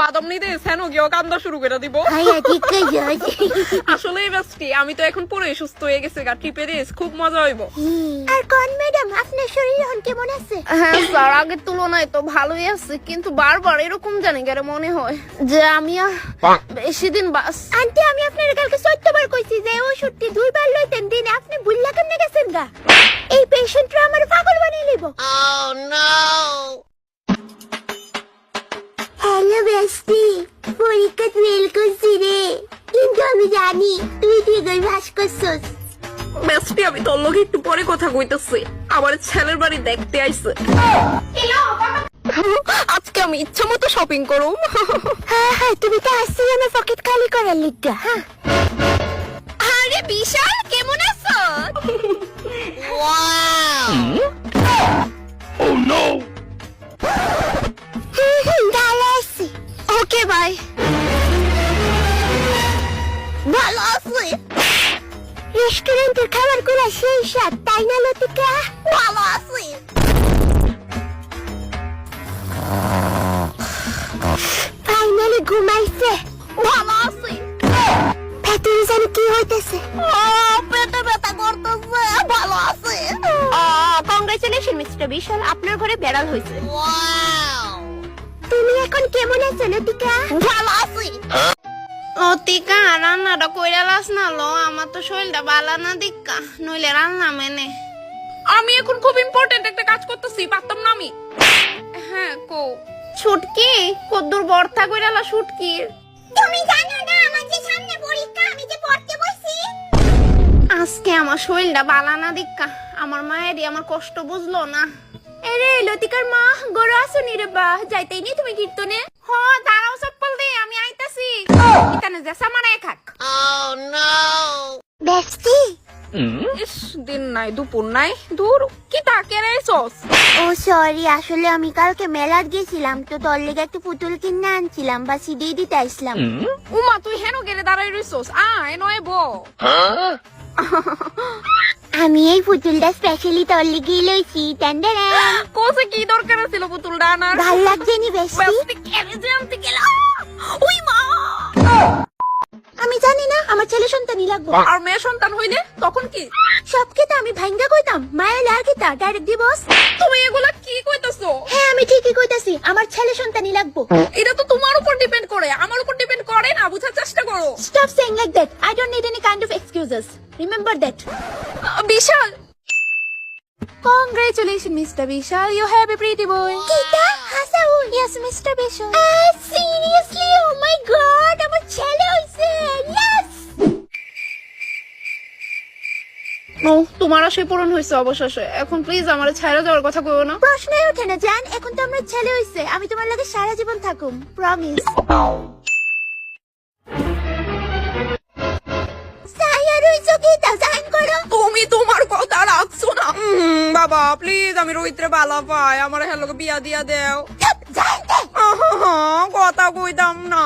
বাদাম নিতে সেন গিয়েও কান্দা শুরু করে দিব। আসলে বেস্টি আমি তো এখন পুরো সুস্থ হয়ে গেছে গা ট্রিপে দিস খুব মজা হইব। আর কোন ম্যাডাম আপনার শরীর এখন কেমন আছে? হ্যাঁ স্যার আগের তুলনায় তো ভালোই আছে কিন্তু বারবার এরকম জানি গেলে মনে হয় যে আমি বেশি দিন বাস আন্টি আমি আপনার কালকে চোদ্দবার কইছি যে ওষুধটি দুইবার লইতেন দিনে আপনি ভুললা কেমনে গেছেন গা। এই পেশেন্টরা আমার পাগল বানিয়ে লিব হ্যালো জানি তুই ওই ভাস করছস। বেস্টি আমি তোর লগে একটু পরে কথা কইতেছি। আমার ছেলের বাড়ি দেখতে আইছে। আজকে আমি ইচ্ছা মতো শপিং করুম। হ্যাঁ হ্যাঁ তুমি তো আসছি আমার পকেট খালি করার লিগা হ্যাঁ। আরে বিশাল কেমন আছো? হুম, ভালো আছি ওকে বাই ভালো আছি। রেস্টুরেন্টের খাবারগুলা সেই স্বাদ তাই না লতিকা? ভালো আছি। ফাইনালি ঘুমাইছে। ভালো আছি। ভেতরে যেন কি হইতেছে? পেটে ব্যথা করতেছে। ভালো আছে। কংগ্রেচুলেশন মিস্টার বিশাল আপনার ঘরে বেড়াল হয়েছে তুমি এখন কেমন আছো লতিকা? ভালো আছি। অতিকা রান্নাটা কইরা লাস না লো আমার তো শরীরটা বালা না দিক্কা নইলে রান্না মেনে। আমি এখন খুব ইম্পর্টেন্ট একটা কাজ করতেছি পারতাম না আমি। হ্যাঁ কো ছুটকি? কদ্দুর বর্তা কইরা লা ছুটকি। তুমি জানো না আমার যে সামনে পরীক্ষা আমি যে পড়তে বসি? আজকে আমার শরীরটা বালা না দিক্কা আমার মায়েরই আমার কষ্ট বুঝলো না। এরে লতিকার মা গরু আসুনি রে বা যাইতেই নি তুমি কীর্তনে? হ জেসা মারায় খাক বেস্টি ইস দিন নাই দুপুর নাই দূর কি তাকে রে সস? ও সরি আসলে আমি কালকে মেলার গেছিলাম তো তোর লেগে একটু পুতুল কিনে আনছিলাম বা সিডি দিতে আসলাম। উমা? তুই হেন গেলে দাঁড়াই রইছস আয় নয় ব। আমি এই পুতুলটা স্পেশালি তোর লেগেই লইছি ট্যান্ডারা কোসে কি দরকার ছিল পুতুলটা আনার? ভালো লাগছে নি বেশি বেস্টি কেন যে আনতে গেল? ওই মা! আমার ছেলে সন্তানই লাগবো আর মেয়ে সন্তান হইলে তখন কি সবকে তো আমি ভাঙ্গা কইতাম মায়ের আর তা ডাইরেক্ট দিবস তুমি এগুলা কি কইতাছো হ্যাঁ আমি ঠিকই কইতাছি আমার ছেলে সন্তানই লাগবো এটা তো তোমার উপর ডিপেন্ড করে আমার উপর ডিপেন্ড করে না বুঝার চেষ্টা করো Stop saying like that. I don't need any kind of excuses. Remember that. Ah, Vishal Congratulations, Mr. Vishal. You have a pretty boy. Kita, হাসাউল Yes, Mr. Vishal. নো তোমার আশায় পূরণ হয়েছে অবশেষে। এখন প্লিজ আমার ছাইরা যাওয়ার কথা কইও না। প্রশ্নই ওঠে না জান এখন তো আমার ছেলে হইছে। আমি তোমার লাগে সারা জীবন থাকুম প্রমিস তুমি তোমার কথা রাখছো না। বাবা প্লিজ আমি রোহিত্রে ভালো পাই। আমার হ্যালোকে বিয়া দিয়া দেও। জানতে। কথা কইতাম না।